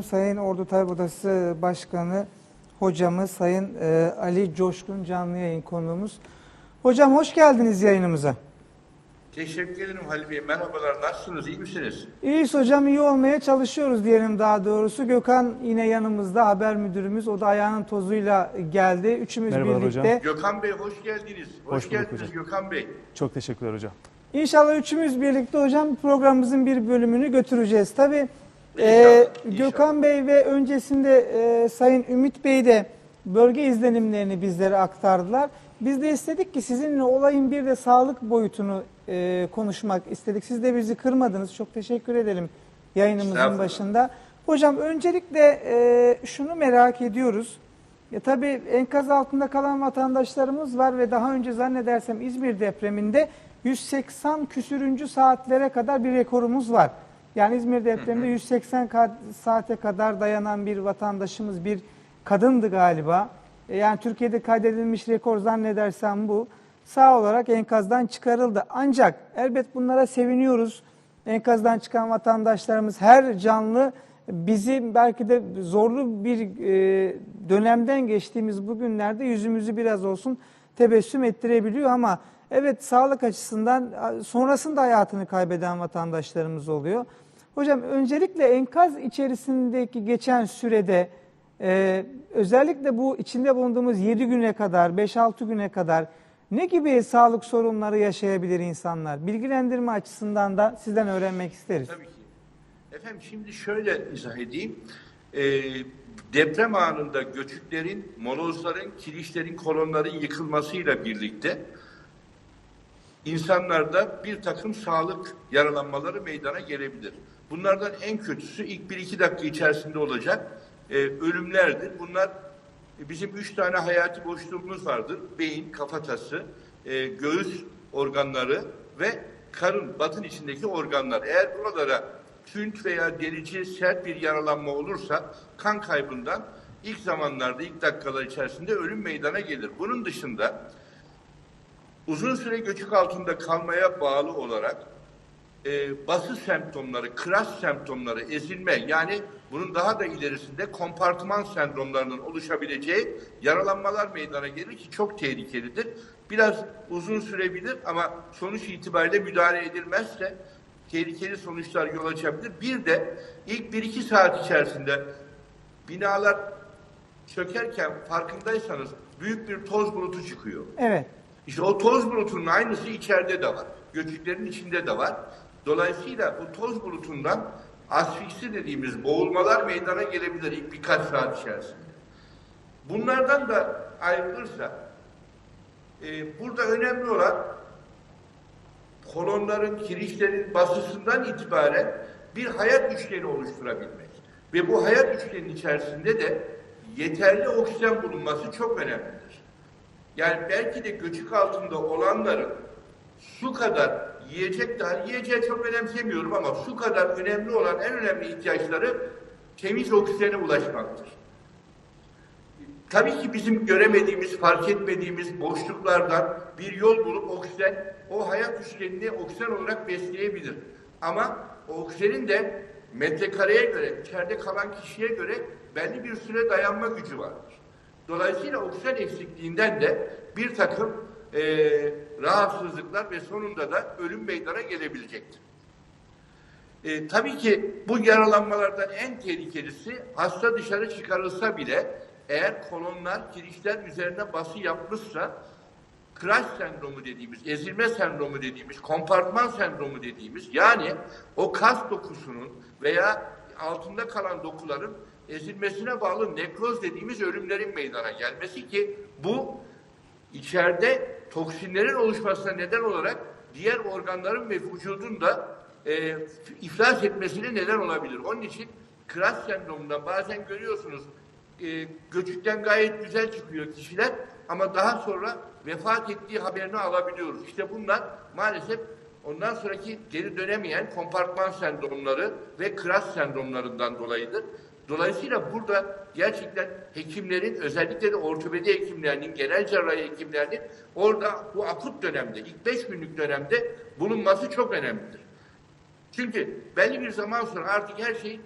efendim Sayın Ordu Tabip Odası Başkanı hocamız Sayın e, Ali Coşkun canlı yayın konuğumuz. Hocam hoş geldiniz yayınımıza. Teşekkür ederim Halil Bey. Merhabalar. Nasılsınız? İyi misiniz? İyiyiz hocam iyi olmaya çalışıyoruz diyelim daha doğrusu. Gökhan yine yanımızda haber müdürümüz. O da ayağının tozuyla geldi. Üçümüz Merhabalar birlikte. hocam. Gökhan Bey hoş geldiniz. Hoş, Hoş bulduk geldiniz hocam. Gökhan Bey. Çok teşekkürler hocam. İnşallah üçümüz birlikte hocam programımızın bir bölümünü götüreceğiz. Tabii E, inşallah. Gökhan Bey ve öncesinde e, Sayın Ümit Bey de bölge izlenimlerini bizlere aktardılar. Biz de istedik ki sizinle olayın bir de sağlık boyutunu e, konuşmak istedik. Siz de bizi kırmadınız. Çok teşekkür edelim yayınımızın başında. Hocam öncelikle e, şunu merak ediyoruz. Ya tabii enkaz altında kalan vatandaşlarımız var ve daha önce zannedersem İzmir depreminde 180 küsürüncü saatlere kadar bir rekorumuz var. Yani İzmir depreminde 180 ka- saate kadar dayanan bir vatandaşımız, bir kadındı galiba. E, Yani Türkiye'de kaydedilmiş rekor zannedersem bu. Sağ olarak enkazdan çıkarıldı. Ancak elbet bunlara seviniyoruz. Enkazdan çıkan vatandaşlarımız her canlı bizi belki de zorlu bir e, dönemden geçtiğimiz bu günlerde yüzümüzü biraz olsun tebessüm ettirebiliyor ama evet sağlık açısından sonrasında hayatını kaybeden vatandaşlarımız oluyor. Hocam öncelikle enkaz içerisindeki geçen sürede e, özellikle bu içinde bulunduğumuz 7 güne kadar 5-6 güne kadar ne gibi sağlık sorunları yaşayabilir insanlar? Bilgilendirme açısından da sizden öğrenmek isteriz. Tabii ki. Efendim şimdi şöyle izah edeyim. Ee, deprem anında göçüklerin, molozların, kirişlerin, kolonların yıkılmasıyla birlikte insanlarda bir takım sağlık yaralanmaları meydana gelebilir. Bunlardan en kötüsü ilk 1-2 dakika içerisinde olacak e, ölümlerdir. Bunlar e, bizim üç tane hayati boşluğumuz vardır. Beyin, kafatası, e, göğüs organları ve karın, batın içindeki organlar. Eğer buralara tünt veya delici sert bir yaralanma olursa kan kaybından ilk zamanlarda, ilk dakikalar içerisinde ölüm meydana gelir. Bunun dışında uzun süre göçük altında kalmaya bağlı olarak e, bası semptomları, crash semptomları, ezilme yani bunun daha da ilerisinde kompartıman sendromlarının oluşabileceği yaralanmalar meydana gelir ki çok tehlikelidir. Biraz uzun sürebilir ama sonuç itibariyle müdahale edilmezse tehlikeli sonuçlar yol açabilir. Bir de ilk 1-2 saat içerisinde binalar çökerken farkındaysanız büyük bir toz bulutu çıkıyor. Evet. İşte o toz bulutunun aynısı içeride de var. Göçüklerin içinde de var. Dolayısıyla bu toz bulutundan asfiksi dediğimiz boğulmalar meydana gelebilir ilk birkaç saat içerisinde. Bunlardan da ayrılırsa e, burada önemli olan kolonların, kirişlerin basısından itibaren bir hayat üçgeni oluşturabilmek. Ve bu hayat üçgenin içerisinde de yeterli oksijen bulunması çok önemlidir. Yani belki de göçük altında olanların su kadar yiyecek daha yiyeceği çok önemsemiyorum ama su kadar önemli olan en önemli ihtiyaçları temiz oksijene ulaşmaktır. Tabii ki bizim göremediğimiz, fark etmediğimiz boşluklardan bir yol bulup oksijen, o hayat üçgenini oksijen olarak besleyebilir. Ama oksijenin de metrekareye göre, içeride kalan kişiye göre belli bir süre dayanma gücü vardır. Dolayısıyla oksijen eksikliğinden de bir takım eee, rahatsızlıklar ve sonunda da ölüm meydana gelebilecektir. E, tabii ki bu yaralanmalardan en tehlikelisi hasta dışarı çıkarılsa bile eğer kolonlar, kirişler üzerine bası yapmışsa crash sendromu dediğimiz, ezilme sendromu dediğimiz, kompartman sendromu dediğimiz yani o kas dokusunun veya altında kalan dokuların ezilmesine bağlı nekroz dediğimiz ölümlerin meydana gelmesi ki bu içeride toksinlerin oluşmasına neden olarak diğer organların ve vücudun da e, iflas etmesine neden olabilir. Onun için kras sendromundan bazen görüyorsunuz e, göçükten gayet güzel çıkıyor kişiler ama daha sonra vefat ettiği haberini alabiliyoruz. İşte bunlar maalesef ondan sonraki geri dönemeyen kompartman sendromları ve kras sendromlarından dolayıdır. Dolayısıyla burada gerçekten hekimlerin özellikle de ortopedi hekimlerinin, genel cerrahi hekimlerinin orada bu akut dönemde, ilk beş günlük dönemde bulunması çok önemlidir. Çünkü belli bir zaman sonra artık her şey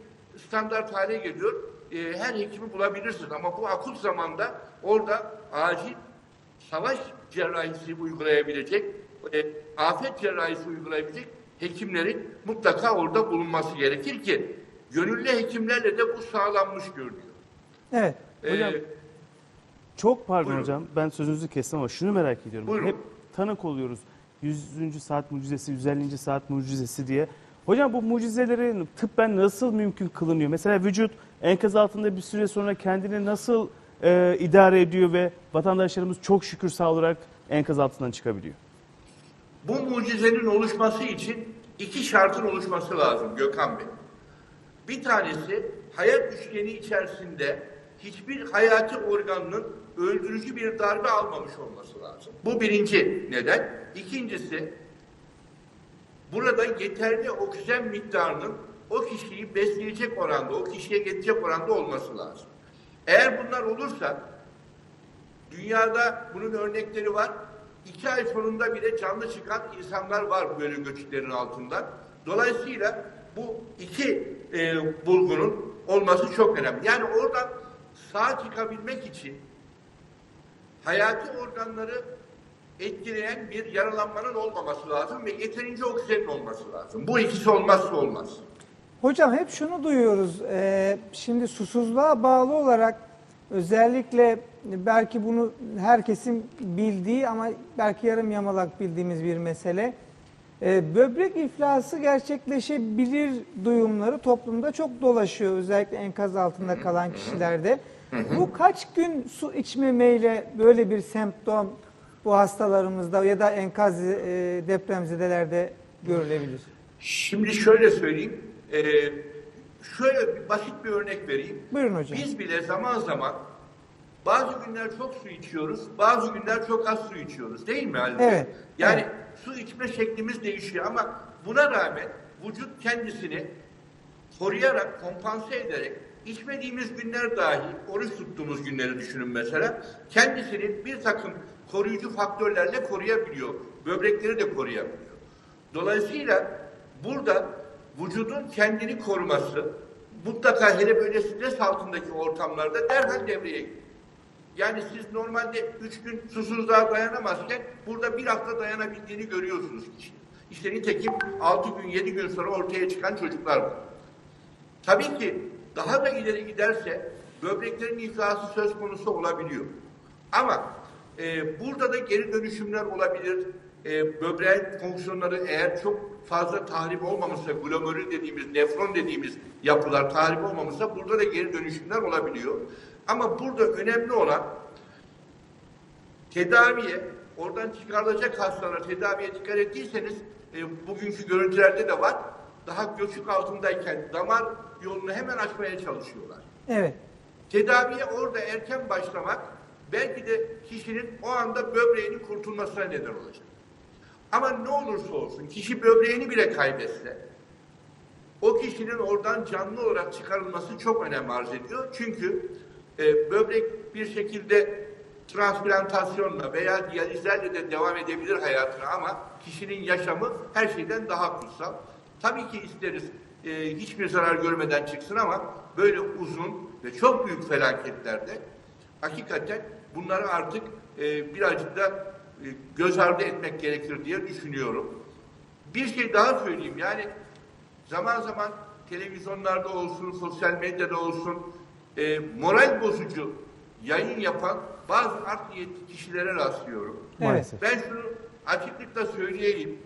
standart hale geliyor. E, her hekimi bulabilirsiniz ama bu akut zamanda orada acil savaş cerrahisi uygulayabilecek, e, afet cerrahisi uygulayabilecek hekimlerin mutlaka orada bulunması gerekir ki gönüllü hekimlerle de bu sağlanmış görünüyor. Evet. Hocam, Ee, Çok pardon Buyurun. hocam. Ben sözünüzü kestim ama şunu merak ediyorum. Buyurun. Hep tanık oluyoruz. 100. saat mucizesi, 150. saat mucizesi diye. Hocam bu mucizeleri tıbben nasıl mümkün kılınıyor? Mesela vücut enkaz altında bir süre sonra kendini nasıl e, idare ediyor ve vatandaşlarımız çok şükür sağ olarak enkaz altından çıkabiliyor. Bu mucizenin oluşması için iki şartın oluşması lazım Gökhan Bey. Bir tanesi hayat üçgeni içerisinde hiçbir hayati organının öldürücü bir darbe almamış olması lazım. Bu birinci neden. İkincisi burada yeterli oksijen miktarının o kişiyi besleyecek oranda, o kişiye yetecek oranda olması lazım. Eğer bunlar olursa Dünyada bunun örnekleri var. İki ay sonunda bile canlı çıkan insanlar var böyle göçüklerin altından. Dolayısıyla bu iki e, bulgunun olması çok önemli. Yani oradan sağ çıkabilmek için hayati organları etkileyen bir yaralanmanın olmaması lazım ve yeterince oksijenin olması lazım. Bu ikisi olmazsa olmaz. Hocam hep şunu duyuyoruz. Ee, şimdi susuzluğa bağlı olarak özellikle belki bunu herkesin bildiği ama belki yarım yamalak bildiğimiz bir mesele. Ee, böbrek iflası gerçekleşebilir duyumları toplumda çok dolaşıyor. Özellikle enkaz altında kalan kişilerde. Bu kaç gün su içmemeyle böyle bir semptom bu hastalarımızda ya da enkaz e, depremzedelerde görülebilir? Şimdi şöyle söyleyeyim. e, şöyle bir basit bir örnek vereyim. Buyurun hocam. Biz bile zaman zaman bazı günler çok su içiyoruz, bazı günler çok az su içiyoruz değil mi Ali? Bey? Evet, Yani evet. Su içme şeklimiz değişiyor ama buna rağmen vücut kendisini koruyarak, kompanse ederek içmediğimiz günler dahi, oruç tuttuğumuz günleri düşünün mesela, kendisini bir takım koruyucu faktörlerle koruyabiliyor. Böbrekleri de koruyabiliyor. Dolayısıyla burada vücudun kendini koruması mutlaka hele böyle stres altındaki ortamlarda derhal devreye giriyor. Yani siz normalde üç gün susuzluğa dayanamazken burada bir hafta dayanabildiğini görüyorsunuz kişinin. İşte nitekim altı gün, yedi gün sonra ortaya çıkan çocuklar var. Tabii ki daha da ileri giderse böbreklerin iflası söz konusu olabiliyor. Ama e, burada da geri dönüşümler olabilir. E, böbreğin fonksiyonları eğer çok fazla tahrip olmamışsa, glomerül dediğimiz, nefron dediğimiz yapılar tahrip olmamışsa burada da geri dönüşümler olabiliyor. Ama burada önemli olan tedaviye, oradan çıkarılacak hastalara tedaviye dikkat ettiyseniz e, bugünkü görüntülerde de var. Daha göçük altındayken damar yolunu hemen açmaya çalışıyorlar. Evet. Tedaviye orada erken başlamak belki de kişinin o anda böbreğinin kurtulmasına neden olacak. Ama ne olursa olsun kişi böbreğini bile kaybetse o kişinin oradan canlı olarak çıkarılması çok önem arz ediyor. Çünkü e, böbrek bir şekilde transplantasyonla veya diyalizlerle de devam edebilir hayatına ama kişinin yaşamı her şeyden daha kutsal. Tabii ki isteriz e, hiçbir zarar görmeden çıksın ama böyle uzun ve çok büyük felaketlerde hakikaten bunları artık e, birazcık da e, göz ardı etmek gerekir diye düşünüyorum. Bir şey daha söyleyeyim yani zaman zaman televizyonlarda olsun, sosyal medyada olsun e, moral bozucu yayın yapan bazı art niyetli kişilere rastlıyorum. Maalesef. Ben şunu açıklıkla söyleyeyim.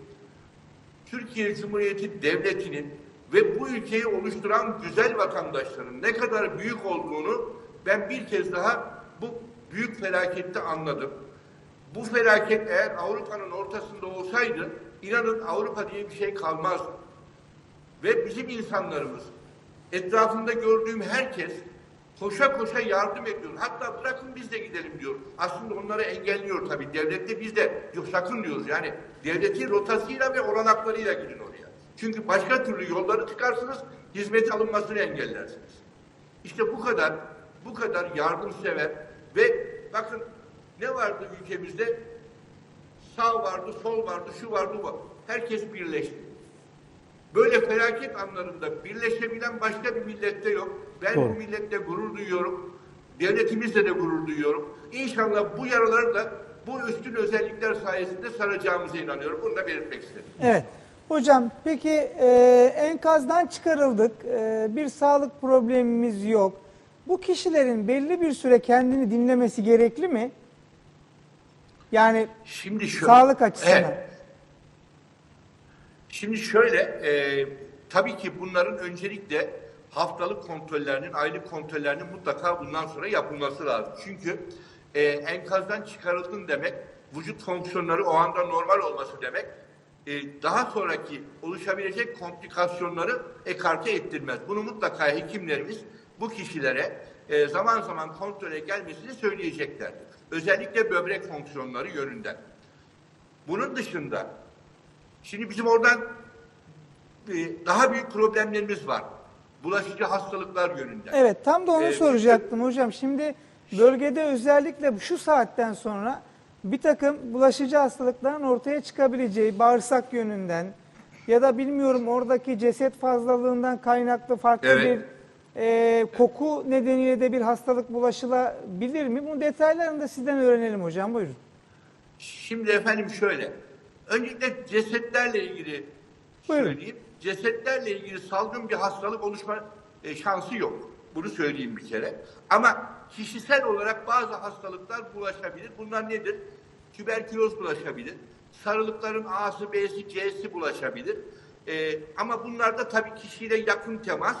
Türkiye Cumhuriyeti Devleti'nin ve bu ülkeyi oluşturan güzel vatandaşların ne kadar büyük olduğunu ben bir kez daha bu büyük felakette anladım. Bu felaket eğer Avrupa'nın ortasında olsaydı inanın Avrupa diye bir şey kalmazdı. Ve bizim insanlarımız, etrafında gördüğüm herkes koşa koşa yardım ediyor. Hatta bırakın biz de gidelim diyor. Aslında onları engelliyor tabii. Devlet de biz de yok sakın diyoruz. Yani devletin rotasıyla ve olanaklarıyla gidin oraya. Çünkü başka türlü yolları tıkarsınız, hizmet alınmasını engellersiniz. İşte bu kadar, bu kadar yardımsever ve bakın ne vardı ülkemizde? Sağ vardı, sol vardı, şu vardı, bu. Herkes birleşti. Böyle felaket anlarında birleşebilen başka bir millette yok. Ben Doğru. bu milletle gurur duyuyorum. Devletimizle de gurur duyuyorum. İnşallah bu yaraları da bu üstün özellikler sayesinde saracağımıza inanıyorum. Bunu da belirtmek istedim. Evet. Hocam peki e, enkazdan çıkarıldık. E, bir sağlık problemimiz yok. Bu kişilerin belli bir süre kendini dinlemesi gerekli mi? Yani Şimdi şöyle. sağlık açısından. Evet. Şimdi şöyle, e, tabii ki bunların öncelikle haftalık kontrollerinin, aylık kontrollerinin mutlaka bundan sonra yapılması lazım. Çünkü e, enkazdan çıkarıldın demek, vücut fonksiyonları o anda normal olması demek, e, daha sonraki oluşabilecek komplikasyonları ekarte ettirmez. Bunu mutlaka hekimlerimiz bu kişilere e, zaman zaman kontrole gelmesini söyleyeceklerdir. Özellikle böbrek fonksiyonları yönünden. Bunun dışında Şimdi bizim oradan e, daha büyük problemlerimiz var. Bulaşıcı hastalıklar yönünden. Evet tam da onu Ee, soracaktım hocam. Şimdi bölgede özellikle şu saatten sonra bir takım bulaşıcı hastalıkların ortaya çıkabileceği bağırsak yönünden ya da bilmiyorum oradaki ceset fazlalığından kaynaklı farklı Evet. bir e, koku nedeniyle de bir hastalık bulaşılabilir mi? Bu detaylarını da sizden öğrenelim hocam buyurun. Şimdi efendim şöyle. Öncelikle cesetlerle ilgili Buyurun. söyleyeyim. Cesetlerle ilgili salgın bir hastalık oluşma e, şansı yok. Bunu söyleyeyim bir kere. Ama kişisel olarak bazı hastalıklar bulaşabilir. Bunlar nedir? Tüberküloz bulaşabilir. Sarılıkların A'sı, B'si, C'si bulaşabilir. E, ama bunlarda tabii kişiyle yakın temas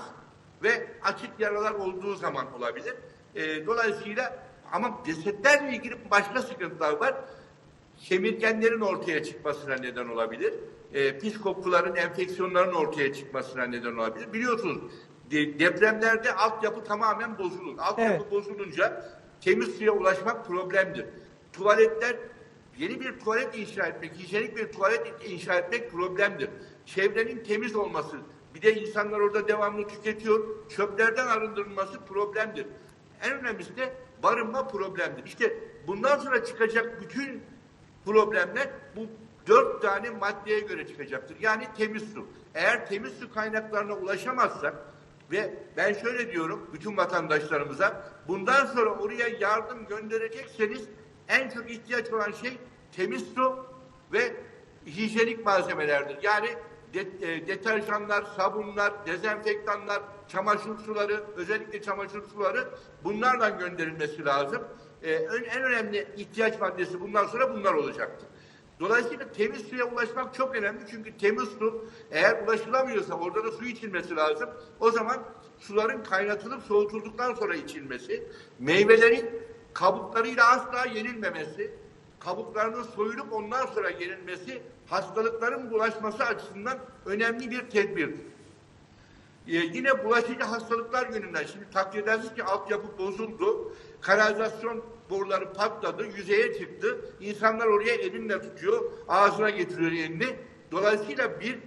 ve açık yaralar olduğu zaman olabilir. E, dolayısıyla ama cesetlerle ilgili başka sıkıntılar var kemirgenlerin ortaya çıkmasına neden olabilir. E, pis kokuların, enfeksiyonların ortaya çıkmasına neden olabilir. Biliyorsunuz de- depremlerde altyapı tamamen bozulur. Altyapı Evet. bozulunca temiz suya ulaşmak problemdir. Tuvaletler, yeni bir tuvalet inşa etmek, hijyenik bir tuvalet inşa etmek problemdir. Çevrenin temiz olması, bir de insanlar orada devamlı tüketiyor, çöplerden arındırılması problemdir. En önemlisi de barınma problemdir. İşte bundan sonra çıkacak bütün problemler bu dört tane maddeye göre çıkacaktır. Yani temiz su. Eğer temiz su kaynaklarına ulaşamazsak ve ben şöyle diyorum bütün vatandaşlarımıza bundan sonra oraya yardım gönderecekseniz en çok ihtiyaç olan şey temiz su ve hijyenik malzemelerdir. Yani e, deterjanlar, sabunlar, dezenfektanlar, çamaşır suları, özellikle çamaşır suları bunlarla gönderilmesi lazım. E, en önemli ihtiyaç maddesi bundan sonra bunlar olacaktır. Dolayısıyla temiz suya ulaşmak çok önemli çünkü temiz su eğer ulaşılamıyorsa orada da su içilmesi lazım. O zaman suların kaynatılıp soğutulduktan sonra içilmesi, meyvelerin kabuklarıyla asla yenilmemesi, kabuklarının soyulup ondan sonra yenilmesi hastalıkların bulaşması açısından önemli bir tedbirdir. Ee, yine bulaşıcı hastalıklar yönünden şimdi takdir edersiniz ki altyapı bozuldu. Kanalizasyon boruları patladı, yüzeye çıktı. İnsanlar oraya elinle tutuyor, ağzına getiriyor elini. Dolayısıyla bir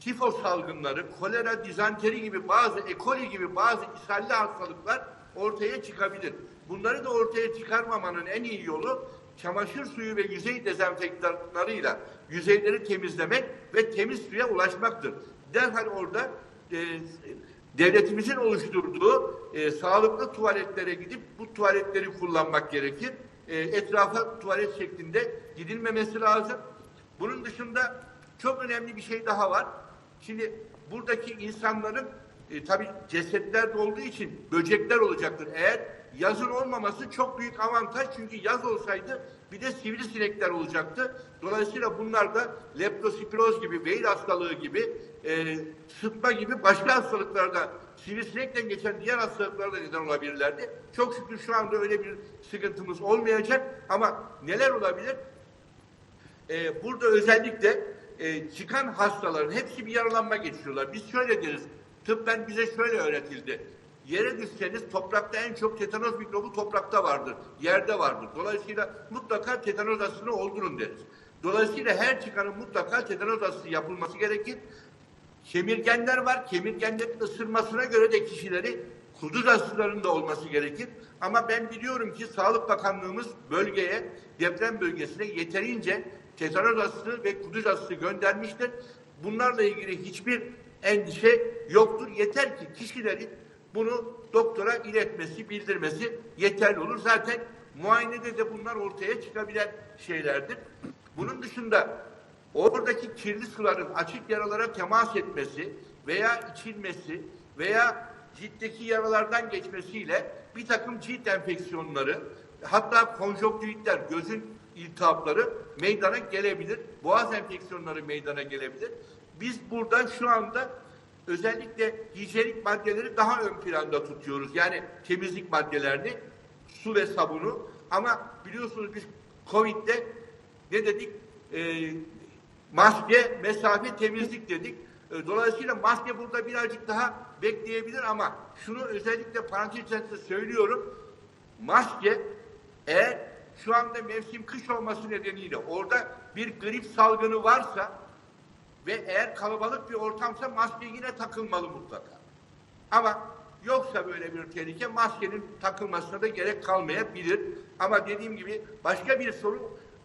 tifo salgınları, kolera, dizanteri gibi bazı, E. coli gibi bazı ishalli hastalıklar ortaya çıkabilir. Bunları da ortaya çıkarmamanın en iyi yolu çamaşır suyu ve yüzey dezenfektanlarıyla yüzeyleri temizlemek ve temiz suya ulaşmaktır. Derhal orada e, devletimizin oluşturduğu e, sağlıklı tuvaletlere gidip bu tuvaletleri kullanmak gerekir. E, etrafa tuvalet şeklinde gidilmemesi lazım. Bunun dışında çok önemli bir şey daha var. Şimdi buradaki insanların e, tabii cesetler olduğu için böcekler olacaktır. Eğer yazın olmaması çok büyük avantaj çünkü yaz olsaydı bir de sivrisinekler olacaktı. Dolayısıyla bunlar da leptospiroz gibi, beyin hastalığı gibi, e, sıtma gibi başka hastalıklarda sivrisinekle geçen diğer hastalıklara da neden olabilirlerdi. Çok şükür şu anda öyle bir sıkıntımız olmayacak ama neler olabilir? Ee, burada özellikle e, çıkan hastaların hepsi bir yaralanma geçiriyorlar. Biz şöyle deriz, tıbben bize şöyle öğretildi. Yere düşseniz toprakta en çok tetanoz mikrobu toprakta vardır, yerde vardır. Dolayısıyla mutlaka tetanoz aşısını oldurun deriz. Dolayısıyla her çıkanın mutlaka tetanoz aşısı yapılması gerekir. Kemirgenler var. Kemirgenlerin ısırmasına göre de kişileri kuduz aşılarında olması gerekir. Ama ben biliyorum ki Sağlık Bakanlığımız bölgeye, deprem bölgesine yeterince tetanoz aşısı ve kuduz aşısı göndermiştir. bunlarla ilgili hiçbir endişe yoktur. Yeter ki kişilerin bunu doktora iletmesi, bildirmesi yeterli olur. Zaten muayenede de bunlar ortaya çıkabilen şeylerdir. Bunun dışında oradaki kirli suların açık yaralara temas etmesi veya içilmesi veya ciltteki yaralardan geçmesiyle bir takım cilt enfeksiyonları hatta konjonktüitler, gözün iltihapları meydana gelebilir. Boğaz enfeksiyonları meydana gelebilir. Biz burada şu anda özellikle hijyenik maddeleri daha ön planda tutuyoruz. Yani temizlik maddelerini, su ve sabunu ama biliyorsunuz biz Covid'de ne dedik? Ee, maske, mesafe, temizlik dedik. E, Dolayısıyla maske burada birazcık daha bekleyebilir ama şunu özellikle parantez içerisinde söylüyorum. Maske eğer şu anda mevsim kış olması nedeniyle orada bir grip salgını varsa ve eğer kalabalık bir ortamsa maske yine takılmalı mutlaka. Ama yoksa böyle bir tehlike maskenin takılmasına da gerek kalmayabilir. Ama dediğim gibi başka bir sorun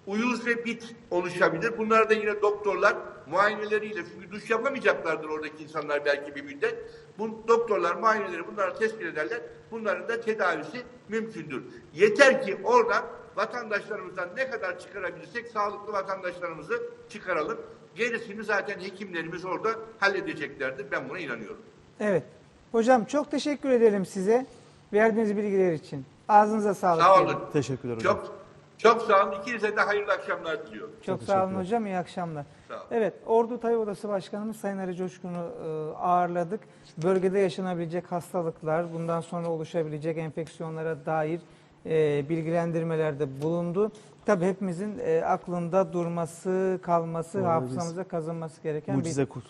uyuz ve bit oluşabilir. Bunlar da yine doktorlar muayeneleriyle çünkü duş yapamayacaklardır oradaki insanlar belki bir müddet. Bu doktorlar muayeneleri bunları tespit ederler. Bunların da tedavisi mümkündür. Yeter ki orada vatandaşlarımızdan ne kadar çıkarabilirsek sağlıklı vatandaşlarımızı çıkaralım. Gerisini zaten hekimlerimiz orada halledeceklerdir. Ben buna inanıyorum. Evet. Hocam çok teşekkür ederim size verdiğiniz bilgiler için. Ağzınıza sağlık. Sağ olun. Teşekkürler hocam. Çok çok sağ olun. İkinize de hayırlı akşamlar diliyorum. Çok, Çok sağ olun hocam. İyi akşamlar. Sağ olun. Evet, Ordu Tay Odası Başkanımız Sayın Ali Coşkun'u e, ağırladık. Bölgede yaşanabilecek hastalıklar, bundan sonra oluşabilecek enfeksiyonlara dair e, bilgilendirmelerde bulundu. Tabii hepimizin e, aklında durması, kalması, biz hafızamıza kazınması gereken bir.